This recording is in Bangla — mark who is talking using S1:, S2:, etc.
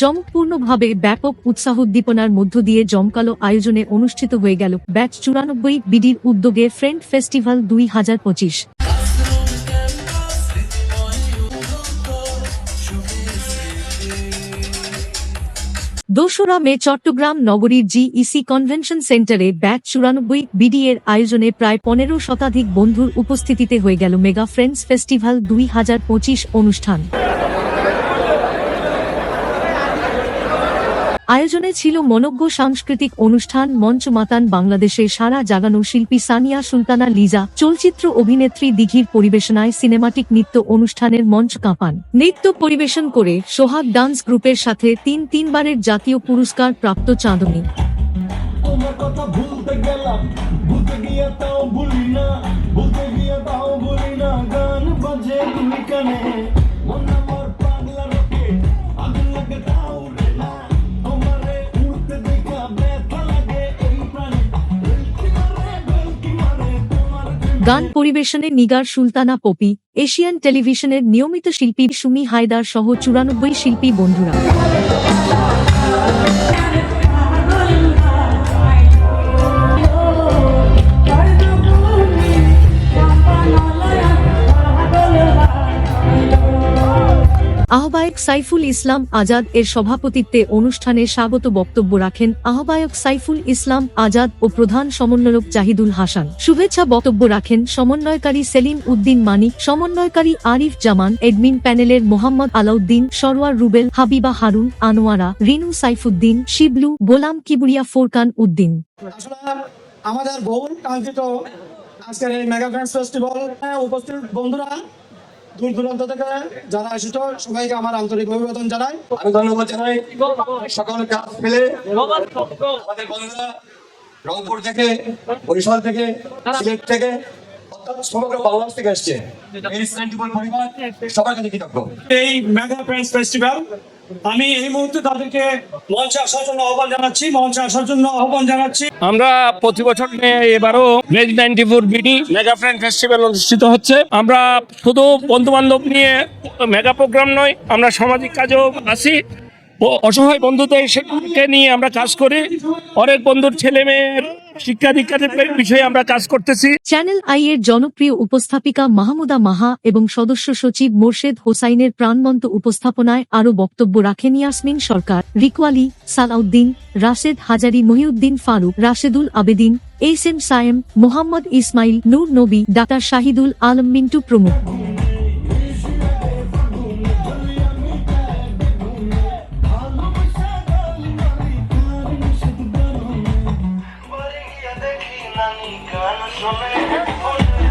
S1: জাঁকজমকপূর্ণভাবে ব্যাপক উৎসাহ উদ্দীপনার মধ্য দিয়ে জমকালো আয়োজনে অনুষ্ঠিত হয়ে গেল ব্যাচ চুরানব্বই বিডির উদ্যোগে ফ্রেন্ড ফেস্টিভ্যাল দুই হাজার পঁচিশ। দোসরা মে চট্টগ্রাম নগরীর জিইসি কনভেনশন সেন্টারে ব্যাচ চুরানব্বই বিডি এর আয়োজনে প্রায় পনেরো শতাধিক বন্ধুর উপস্থিতিতে হয়ে গেল মেগা ফ্রেন্ডস ফেস্টিভ্যাল দুই হাজার পঁচিশ অনুষ্ঠান। আয়োজনে ছিল মনজ্ঞ সাংস্কৃতিক অনুষ্ঠান মঞ্চ মাতান বাংলাদেশের সারা জাগানো শিল্পী সানিয়া সুলতানা লিজা, চলচ্চিত্র অভিনেত্রী দিঘির পরিবেশনায় সিনেমাটিক নৃত্য অনুষ্ঠানের মঞ্চ কাঁপান। নৃত্য পরিবেশন করে সোহাগ ডান্স গ্রুপের সাথে তিন তিনবারের জাতীয় পুরস্কার প্রাপ্ত চাঁদনী।
S2: গান
S1: পরিবেশনে নিগার সুলতানা পপি, এশিয়ান টেলিভিশনের নিয়মিত শিল্পী সুমি হায়দার সহ চুরানব্বই শিল্পী বন্ধুরা। আহ্বায়ক সাইফুল ইসলাম আজাদ এর সভাপতিত্বে অনুষ্ঠানে স্বাগত বক্তব্য রাখেন আহ্বায়ক সাইফুল ইসলাম আজাদ ও প্রধান সমন্বয়ক জাহিদুল হাসান। শুভেচ্ছা বক্তব্য রাখেন সমন্বয়কারী সেলিম উদ্দিন মানিক সমন্বয়কারী আরিফ জামান, এডমিন প্যানেলের মোহাম্মদ আলাউদ্দিন সরওয়ার রুবেল, হাবিবা হারুন, আনোয়ারা, রিনু সাইফুদ্দিন, শিবলু, গোলাম কিবুরিয়া ফোরকান উদ্দিন।
S3: আমাদের বহুল কাঙ্ক্ষিত আজকের এই মেগা ফেস্টিভ্যাল। উপস্থিত বন্ধুরা দূর দূরান্ত থেকে যারা এসেছ সবাইকে আমার আন্তরিক অভিবাদন জানাই।
S4: আমি ধন্যবাদ জানাই সকল কাজ ফেলে আমাদের বন্ধুরা রংপুর থেকে বরিশাল থেকে সিলেট থেকে অর্থাৎ সমগ্র বাংলাদেশ থেকে আসছে এই পরিবার সবার কাছে কৃতজ্ঞ।
S5: এই মেগা ফ্রেন্ডস ফেস্টিভ্যাল আমি এই মুহূর্তে তাদেরকে মঞ্চে আসার জন্য আহ্বান জানাচ্ছি, মঞ্চে আসার জন্য আহ্বান জানাচ্ছি।
S6: আমরা প্রতি বছর এবারও মেজ ninety four BD mega friend festival অনুষ্ঠিত হচ্ছে। আমরা শুধু বন্ধু বান্ধব নিয়ে মেগা প্রোগ্রাম নয়, আমরা সামাজিক কাজেও ও, অসহায় বন্ধুদের সেগুলোকে নিয়ে আমরা কাজ করি। অনেক বন্ধুর ছেলে মেয়ের শিক্ষা দীক্ষার বিষয়ে আমরা কাজ করতেছি।
S1: চ্যানেল আই এর জনপ্রিয় উপস্থাপিকা মাহমুদা মাহা এবং সদস্য সচিব মোর্শেদ হোসাইনের প্রাণবন্ত উপস্থাপনায় আরও বক্তব্য রাখেন ইয়াসমিন সরকার রিকওয়ালি Salauddin, Rashed Hazari, Mohiuddin Faruk, Rashedul Abedin H M Sayem, Mohammad Ismail, Nur Nabi, doctor Shahidul Alam Mintu প্রমুখ।
S2: নানি গান শোনে